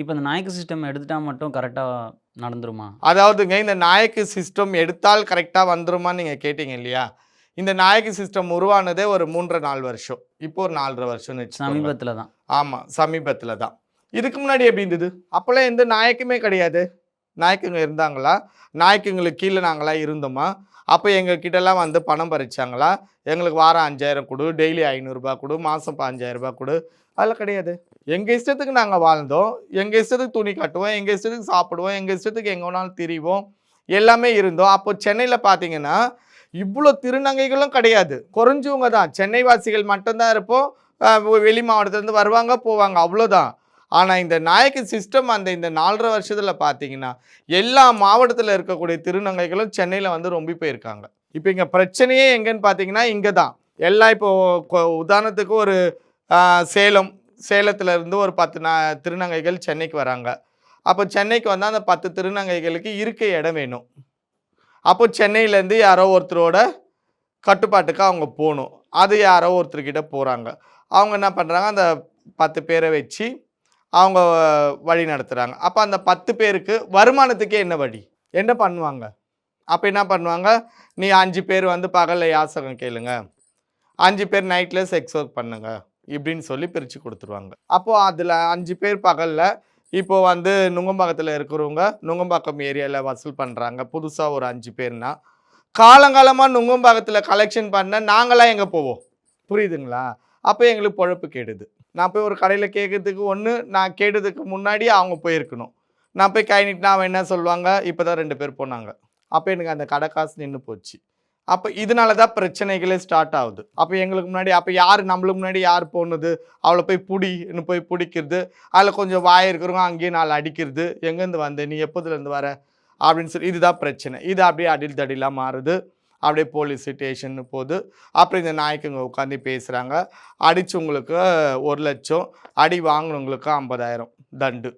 இப்போ இந்த நாயக்கு சிஸ்டம் எடுத்துட்டா மட்டும் கரெக்டாக நடந்துருமா? அதாவதுங்க இந்த நாயக்கு சிஸ்டம் எடுத்தால் கரெக்டாக வந்துருமான்னு நீங்கள் கேட்டீங்க இல்லையா? இந்த நாயக்கு சிஸ்டம் உருவானதே ஒரு மூன்றரை நாலு வருஷம். இப்போ ஒரு நாலரை வருஷம்னு சமீபத்தில் தான். ஆமாம் சமீபத்தில் தான். இதுக்கு முன்னாடி எப்படி இருந்தது? அப்போல்லாம் எந்த நாயக்குமே கிடையாது. நாயக்குங்க இருந்தாங்களா? நாயக்குங்களுக்கு கீழே நாங்களாம் இருந்தோமா? அப்போ எங்கள் கிட்டலாம் வந்து பணம் பறிச்சாங்களா? எங்களுக்கு வாரம் அஞ்சாயிரம் கொடு டெய்லி ஐநூறுரூபா கொடு மாதம் பாஞ்சாயிரரூபா கொடு. அதெல்லாம் கிடையாது. எங்கள் இஷ்டத்துக்கு நாங்கள் வாழ்ந்தோம். எங்கள் இஷ்டத்துக்கு துணி கட்டுவோம். எங்கள் இஷ்டத்துக்கு சாப்பிடுவோம். எங்கள் இஷ்டத்துக்கு எங்கே வேணாலும் திரிவோம். எல்லாமே இருந்தோம். அப்போ சென்னையில் பார்த்தீங்கன்னா இவ்வளோ திருநங்கைகளும் கிடையாது. குறைஞ்சவங்க தான். சென்னை வாசிகள் மட்டும்தான் இருப்போம். வெளி மாவட்டத்துலேருந்து வருவாங்க போவாங்க. அவ்வளோதான் ஆனால் இந்த நாயக்கு சிஸ்டம் அந்த இந்த நாலரை வருஷத்தில் பார்த்தீங்கன்னா எல்லா மாவட்டத்தில் இருக்கக்கூடிய திருநங்கைகளும் சென்னையில் வந்து ரொம்ப போயிருக்காங்க. இப்போ இங்கே பிரச்சனையே எங்கேன்னு பார்த்தீங்கன்னா இங்கே தான் எல்லாம் இப்போ உதாரணத்துக்கு ஒரு சேலம் சேலத்தில் இருந்து ஒரு பத்து நா திருநங்கைகள் சென்னைக்கு வராங்க. அப்போ சென்னைக்கு வந்தால் அந்த பத்து திருநங்கைகளுக்கு இருக்க இடம் வேணும். அப்போ சென்னையிலேருந்து யாரோ ஒருத்தரோட கட்டுப்பாட்டுக்கு அவங்க போகணும் அது யாரோ ஒருத்தர்கிட்ட போகிறாங்க அவங்க என்ன பண்ணுறாங்க அந்த பத்து பேரை வச்சு அவங்க வழி நடத்துகிறாங்க அப்போ அந்த பத்து பேருக்கு வருமானத்துக்கே என்ன வழி? என்ன பண்ணுவாங்க? அப்போ என்ன பண்ணுவாங்க? நீ அஞ்சு பேர் வந்து பகலில் யாசகம் கேளுங்க. அஞ்சு பேர் நைட்டில் செக்ஸ் ஒர்க் பண்ணுங்க. இப்படின்னு சொல்லி பிரித்து கொடுத்துருவாங்க. அப்போது அதில் அஞ்சு பேர் பகலில் இப்போது வந்து நுங்கம்பாக்கத்தில் இருக்கிறவங்க நுங்கம்பாக்கம் ஏரியாவில் வசூல் பண்ணுறாங்க புதுசாக ஒரு அஞ்சு பேர்னா காலங்காலமாக நுங்கம்பாக்கத்தில் கலெக்ஷன் பண்ண நாங்களாம் எங்கே போவோம்? புரியுதுங்களா? அப்போ எங்களுக்கு பொழப்பு கேடுது. நான் போய் ஒரு கடையில் கேட்கறதுக்கு ஒன்று நான் கேட்டதுக்கு முன்னாடி அவங்க போயிருக்கணும். நான் போய் கை நீட்டினா அவன் என்ன சொல்லுவாங்க? இப்போ தான் ரெண்டு பேர் போனாங்க. அப்போ எனக்கு அந்த கடை காசு நின்று போச்சு. அப்போ இதனால தான் பிரச்சனைகளே ஸ்டார்ட் ஆகுது. அப்போ எங்களுக்கு முன்னாடி அப்போ யார் நம்மளுக்கு முன்னாடி யார் போனது? அவளை போய் புடின்னு போய் பிடிக்கிறது. அதில் கொஞ்சம் வாய் இருக்கிறவங்க அங்கேயே நாலு அடிக்கிறது. எங்கேருந்து வந்த? நீ எப்போதுலேருந்து வர? அப்படின்னு சொல்லி இதுதான் பிரச்சனை. இது அப்படியே அடில் தடிலாம் மாறுது. அப்படியே போலீஸ் ஸ்டேஷன் போது அப்புறம் இந்த நாய்க்குங்க உட்காந்து பேசுகிறாங்க அடித்தவங்களுக்கு ஒரு லட்சம் அடி வாங்கினவங்களுக்கு ஐம்பதாயிரம் தண்டு.